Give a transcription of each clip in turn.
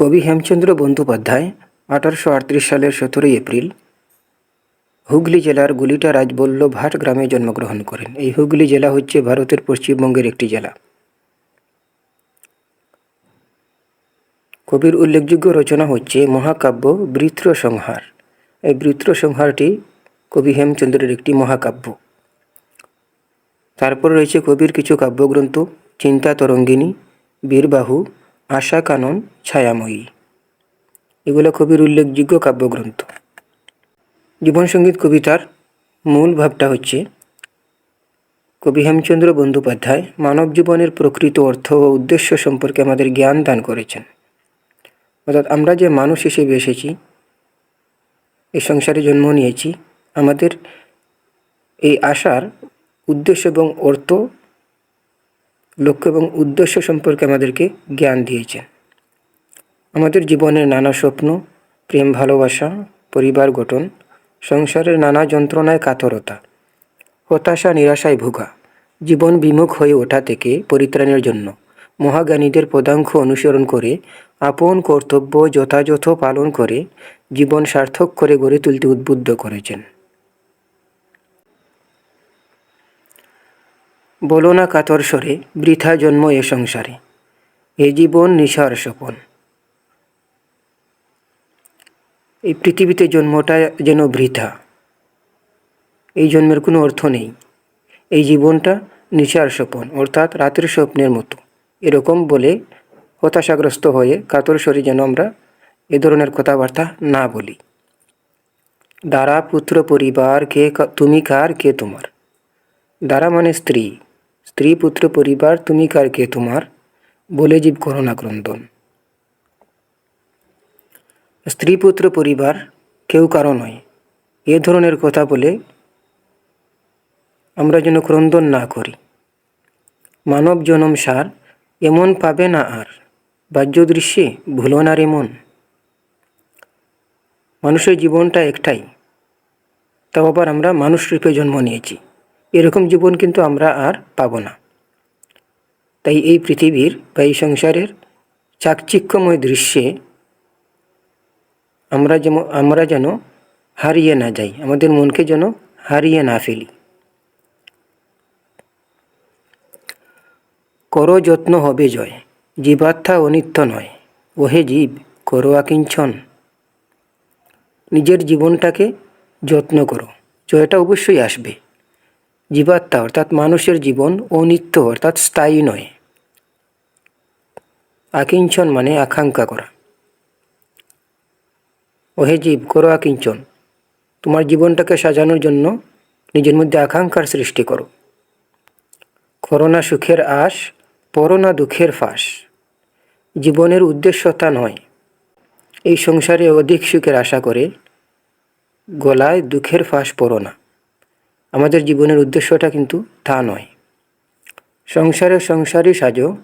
কবি হেমচন্দ্র বন্দ্যোপাধ্যায় আঠারোশো আটত্রিশ সালের সতেরোই এপ্রিল হুগলি জেলার গুলিটা রাজবল্লভাট গ্রামে জন্মগ্রহণ করেন। এই হুগলি জেলা হচ্ছে ভারতের পশ্চিমবঙ্গের একটি জেলা। কবির উল্লেখযোগ্য রচনা হচ্ছে মহাকাব্য বৃত্র সংহার। এই বৃত্র সংহারটি কবি হেমচন্দ্রের একটি মহাকাব্য। তারপর রয়েছে কবির কিছু কাব্যগ্রন্থ চিন্তা তরঙ্গিনী বীরবাহু আশা কানন ছায়াময়ী। এগুলো কবির উল্লেখযোগ্য কাব্যগ্রন্থ। জীবনসঙ্গীত কবিতার মূল ভাবটা হচ্ছে, কবি হেমচন্দ্র বন্দ্যোপাধ্যায় মানব জীবনের প্রকৃত অর্থ ও উদ্দেশ্য সম্পর্কে আমাদের জ্ঞান দান করেছেন। অর্থাৎ আমরা যে মানুষ হিসেবে এসেছি এই সংসারে জন্ম নিয়েছি, আমাদের এই আশার উদ্দেশ্য এবং অর্থ লক্ষ্য এবং উদ্দেশ্য সম্পর্কে আমাদেরকে জ্ঞান দিয়েছেন। আমাদের জীবনের নানা স্বপ্ন, প্রেম, ভালোবাসা, পরিবার গঠন, সংসারের নানা যন্ত্রণায় কাতরতা, হতাশা, নিরাশায় ভোগা, জীবন বিমুখ হয়ে ওঠা থেকে পরিত্রাণের জন্য মহাজ্ঞানীদের পদাঙ্ক অনুসরণ করে, আপন কর্তব্য যথাযথ পালন করে, জীবন সার্থক করে গড়ে তুলতে উদ্বুদ্ধ করেছেন। বলো না কাতর স্বরে, বৃথা জন্ম এ সংসারে। এ জীবন নিশার স্বপন। এই পৃথিবীতে জন্মটা যেন বৃথা। এই জন্মের কোনো অর্থ নেই। এই জীবনটা নিশার স্বপন, অর্থাৎ রাতের স্বপ্নের মতো। এরকম বলে হতাশাগ্রস্ত হয়ে কাতর স্বরে যেন আমরা এ ধরনের কথাবার্তা না বলি। দ্বারা পুত্র পরিবার, কে তুমি কার, কে তোমার? দ্বারা মানে স্ত্রী। স্ত্রী পুত্র পরিবার তুমি কার কে তোমার? বলে জীব করোনা ক্রন্দন। স্ত্রী পুত্র পরিবার কেউ কারও নয়। এ ধরনের কথা বলে আমরা যেন ক্রন্দন না করি। মানব জনম সার এমন পাবে না আর। বাহ্য দৃশ্যে ভুলো না রে মন। মানুষের জীবনটা একটাই। তাও আবার আমরা মানুষ রূপে জন্ম নিয়েছি। এরকম জীবন কিন্তু আমরা আর পাব না। তাই এই পৃথিবীর বা এই সংসারের চাকচিক্যময় দৃশ্যে আমরা যেমন আমরা যেন হারিয়ে না যাই, আমাদের মনকে যেন হারিয়ে না ফেলি। করো যত্ন হবে জয়, জীবাত্মা অনিত্য নয়, ওহে জীব, করো আকিঞ্চন। নিজের জীবনটাকে যত্ন করো, জয়টা অবশ্যই আসবে। জীবাত্মা, অর্থাৎ মানুষের জীবন অনিত্য অর্থাৎ স্থায়ী নয়। আকিঞ্চন মানে আকাঙ্ক্ষা করা। ওহে জীব, করো আকিঞ্চন। তোমার জীবনটাকে সাজানোর জন্য নিজের মধ্যে আকাঙ্ক্ষার সৃষ্টি করো। করোনা সুখের আশ পরোনা দুঃখের ফাঁস। জীবনের উদ্দেশ্য তা নয়। এই সংসারে অধিক সুখের আশা করে গলায় দুঃখের ফাঁস পড়ো না। আমাদের জীবনের উদ্দেশ্যটা কিন্তু তা নয়। সংসারে সংসারই সাজো,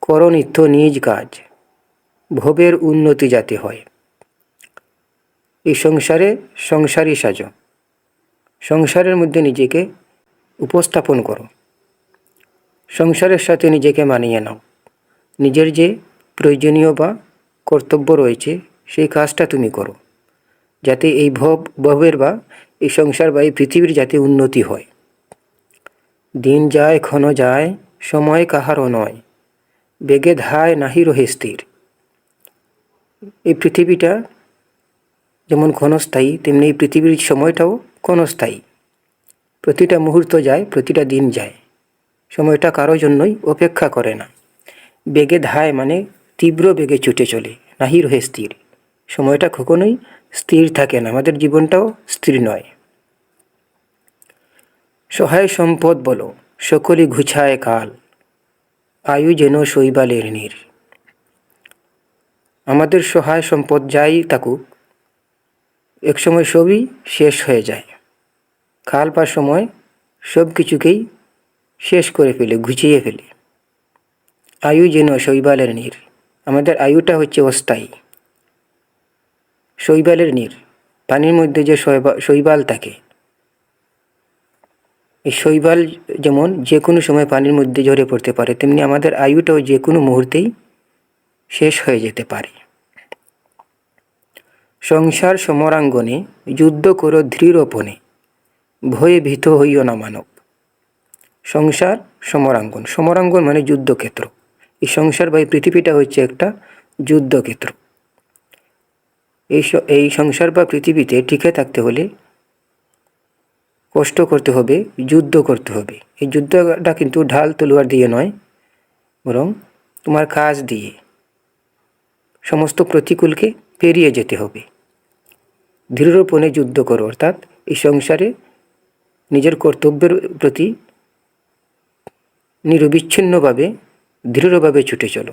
করো নিত্য নিজ কাজ ভবের উন্নতি যাতে হয়। এই সংসারে সংসারই সাজো, সংসারের মধ্যে নিজেকে উপস্থাপন করো। সংসারের সাথে নিজেকে মানিয়ে নাও। নিজের যে প্রয়োজনীয় বা কর্তব্য রয়েছে, সেই কাজটা তুমি করো। যাতে এই ভব ভবের বা এই সংসার বা এই পৃথিবীর যাতে উন্নতি হয়। দিন যায়, ক্ষণ যায়, সময় কাহারও নয়। বেগে ধায় নাহি রহে স্থির। এই পৃথিবীটা যেমন ক্ষণস্থায়ী, তেমনি এই পৃথিবীর সময়টাও ক্ষণস্থায়ী। প্রতিটা মুহূর্ত যায়, প্রতিটা দিন যায়। সময়টা কারও জন্যই অপেক্ষা করে না। বেগে ধায় মানে তীব্র বেগে ছুটে চলে, নাহি রহে স্থির। সময়টা কখনোই স্থির থাকে না। আমাদের জীবনটাও স্থির নয়। সহায় সম্পদ বলো, সকলই ঘুছায় কাল, আয়ু যেন শৈবালের নীর। আমাদের সহায় সম্পদ যাই থাকুক, একসময় সবই শেষ হয়ে যায়। কাল বা সময় সব কিছুকেই শেষ করে ফেলে ঘুচিয়ে ফেলে। আয়ু যেন শৈবালের নীর। আমাদের আয়ুটা হচ্ছে অস্থায়ী। শৈবালের নীর। পানির মধ্যে যে শৈবা- শৈবাল থাকে। এই শৈবাল যেমন যে কোনো সময় পানির মধ্যে ঝরে পড়তে পারে, তেমনি আমাদের আয়ুটাও যে কোনো মুহূর্তেই শেষ হয়ে যেতে পারে। সংসার সমরাঙ্গনে যুদ্ধ করো দৃঢ়পণে ভয়ে ভীত হইও না মানব। সংসার সমরাঙ্গন সমরাঙ্গন মানে যুদ্ধক্ষেত্র। এই সংসার বা এই পৃথিবীটা হচ্ছে একটা যুদ্ধক্ষেত্র। এই এই সংসার বা পৃথিবীতে টিকে থাকতে হলে কষ্ট করতে হবে, যুদ্ধ করতে হবে। এই যুদ্ধটা কিন্তু ঢাল তলোয়ার দিয়ে নয়, বরং তোমার কাজ দিয়ে। সমস্ত প্রতিকূলকে পেরিয়ে যেতে হবে। দৃঢ়পণে যুদ্ধ করো, অর্থাৎ এই সংসারে নিজের কর্তব্যের প্রতি নিরবিচ্ছিন্নভাবে, দৃঢ়ভাবে ছুটে চলো।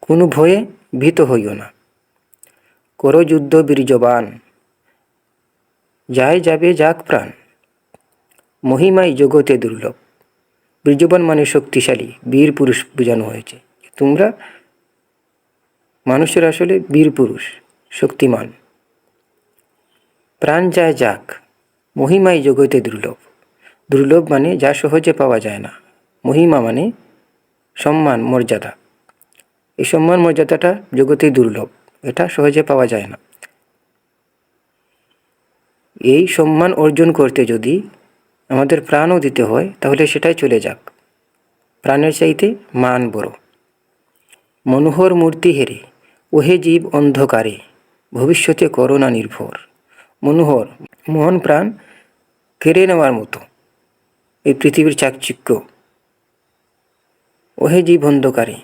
কোনো ভয়ে ভীত হইও না। করো যুদ্ধ বীর্যবান যায় যাবে, যাক প্রাণ। মহিমাই জগতে দুর্লভ। বীর্যবান মানে শক্তিশালী, বীর পুরুষ বোঝানো হয়েছে। তোমরা মানুষের আসলে বীর পুরুষ, শক্তিমান। প্রাণ যায় যাক, মহিমাই জগতে দুর্লভ। দুর্লভ মানে যা সহজে পাওয়া যায় না। মহিমা মানে সম্মান, মর্যাদা। এই সম্মান, মর্যাদাটা জগতেই দুর্লভ। এটা সহজে পাওয়া যায় না। এই সম্মান অর্জন করতে যদি আমাদের প্রাণও দিতে হয়, তাহলে সেটাই চলে যাক। প্রাণের চাইতে মান বড়। মনোহর মূর্তি হেরে, ওহে জীব অন্ধকারে, ভবিষ্যতে করোনা নির্ভর। মনোহর, মোহন প্রাণ কেড়ে নেওয়ার মতো, এই পৃথিবীর চাকচিক্য। ওহে জীব অন্ধকারে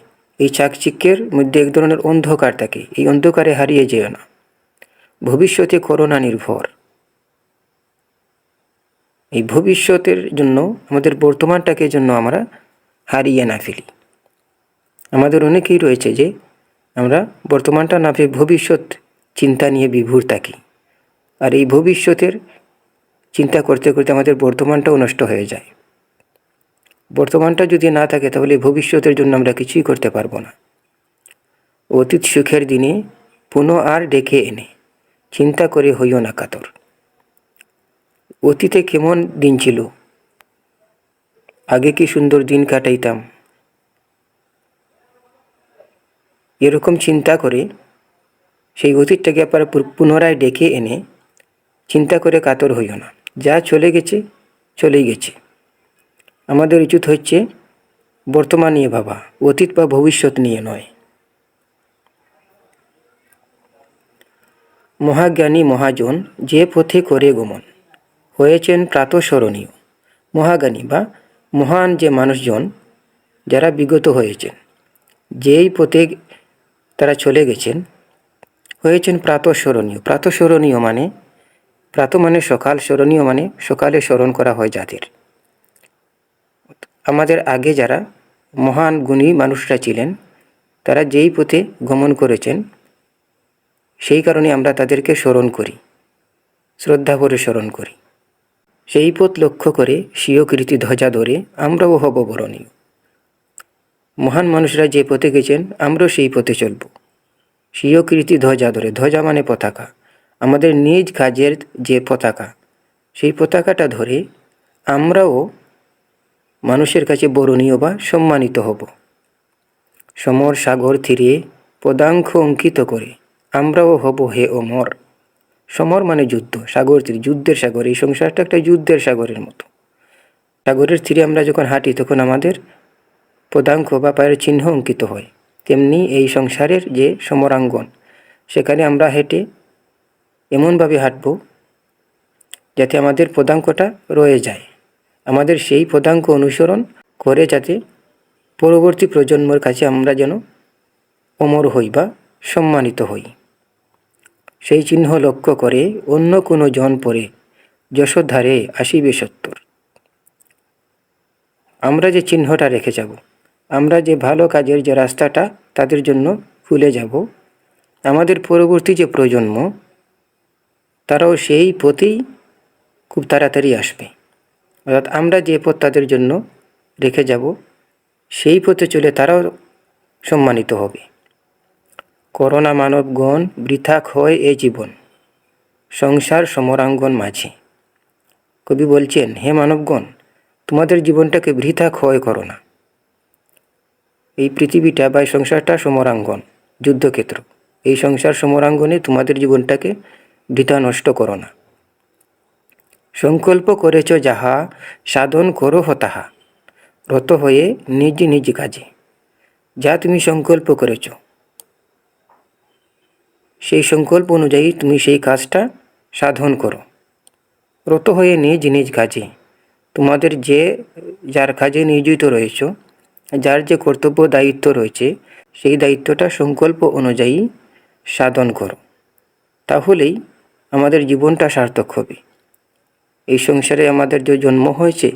এই চাকচিক্যের মধ্যে এক ধরনের অন্ধকার থাকে। এই অন্ধকারে হারিয়ে যেও না। ভবিষ্যতে করোনা নির্ভর। এই ভবিষ্যতের জন্য, আমাদের বর্তমানটাকে জন্য আমরা হারিয়ে না ফেলি। আমাদের অনেকেই রয়েছে যে, আমরা বর্তমানটা না পেয়ে ভবিষ্যৎ চিন্তা নিয়ে বিভোর থাকি। আর এই ভবিষ্যতের চিন্তা করতে করতে আমাদের বর্তমানটাও নষ্ট হয়ে যায়। বর্তমানটা যদি না থাকে, তাহলে ভবিষ্যতের জন্য আমরা কিছুই করতে পারব না। অতীত সুখের দিনে পুনঃ আর ডেকে এনে চিন্তা করে হইও না কাতর। অতীতে কেমন দিন ছিল? আগে কি সুন্দর দিন কাটাইতাম? এরকম চিন্তা করে সেই অতীতটাকে আবার পুনরায় ডেকে এনে চিন্তা করে কাতর হইও না। যা চলে গেছে, চলেই গেছে। আমাদের উচিত হচ্ছে বর্তমান নিয়ে ভাবা, অতীত বা ভবিষ্যৎ নিয়ে নয়। মহাজ্ঞানী মহাজন যে পথে করে গমন, হয়েছেন প্রাতঃস্মরণীয়। মহাজ্ঞানী বা মহান যে মানুষজন যারা বিগত হয়েছেন, যেই পথে তারা চলে গেছেন, হয়েছেন প্রাতঃস্মরণীয়। প্রাতঃস্মরণীয় মানে প্রাত মানে সকাল, স্মরণীয় মানে সকালে স্মরণ করা হয় যাদের। আমাদের আগে যারা মহান গুণী মানুষরা ছিলেন, তারা যেই পথে গমন করেছেন, সেই কারণে আমরা তাদেরকে স্মরণ করি, শ্রদ্ধা করে স্মরণ করি। সেই পথ লক্ষ্য করে স্বীয় কীর্তি ধ্বজা ধরে আমরাও হব বরণীয়। মহান মানুষরা যে পথে গেছেন, আমরাও সেই পথে চলব। স্বীয় কীর্তি ধ্বজা ধরে, ধ্বজা মানে পতাকা। আমাদের নিজ কাজের যে পতাকা, সেই পতাকাটা ধরে আমরাও মানুষের কাছে বরণীয় বা সম্মানিত হব। সমর সাগর তীরে পদাঙ্ক অঙ্কিত করে, আমরাও হব হে অমর। সমর মানে যুদ্ধ, সাগর তীর, যুদ্ধের সাগর, এই সংসারটা একটা যুদ্ধের সাগরের মতো। সাগরের তীরে আমরা যখন হাঁটি, তখন আমাদের পদাঙ্ক বা পায়ের চিহ্ন অঙ্কিত হয়। তেমনি এই সংসারের যে সমরাঙ্গন, সেখানে আমরা হেঁটে এমনভাবে হাঁটব যাতে আমাদের পদাঙ্কটা রয়ে যায়। আমাদের সেই পদাঙ্ক অনুসরণ করে যাতে পরবর্তী প্রজন্মের কাছে আমরা যেন অমর হই বা সম্মানিত হই। সেই চিহ্ন লক্ষ্য করে অন্য কোনো জন পরে যশোধারে আসিবে সত্তর। আমরা যে চিহ্নটা রেখে যাব, আমরা যে ভালো কাজের যে রাস্তাটা তাদের জন্য খুলে যাব, আমাদের পরবর্তী যে প্রজন্ম, তারাও সেই পথেই খুব তাড়াতাড়ি আসবে। অর্থাৎ আমরা যে পথ তাদের জন্য রেখে যাব, সেই পথে চলে তারাও সম্মানিত হবে। করোনা মানবগণ বৃথা ক্ষয় এ জীবন, সংসার সমরাঙ্গন মাঝে। কবি বলছেন, হে মানবগণ, তোমাদের জীবনটাকে বৃথা ক্ষয় করো না। এই পৃথিবীটা বা সংসারটা সমরাঙ্গন, যুদ্ধক্ষেত্র। এই সংসার সমরাঙ্গনে তোমাদের জীবনটাকে বৃথা নষ্ট করো না। সংকল্প করেছ যাহা সাধন করো হতাহা। রত হয়ে নিজ নিজ কাজে। যা তুমি সংকল্প করেছ। সেই সংকল্প অনুযায়ী তুমি সেই কাজটা সাধন করো। রত হয়ে নিজ নিজ কাজে। তোমাদের যে, যার কাজে নিয়োজিত রয়েছ, যার যে কর্তব্য দায়িত্ব রয়েছে, সেই দায়িত্বটা সংকল্প অনুযায়ী সাধন করো। তাহলেই আমাদের জীবনটা সার্থক হবে। এই সংসারে আমাদের যে জন্ম হয়েছে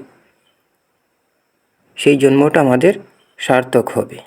সেই জন্মটা আমাদের সার্থক হবে।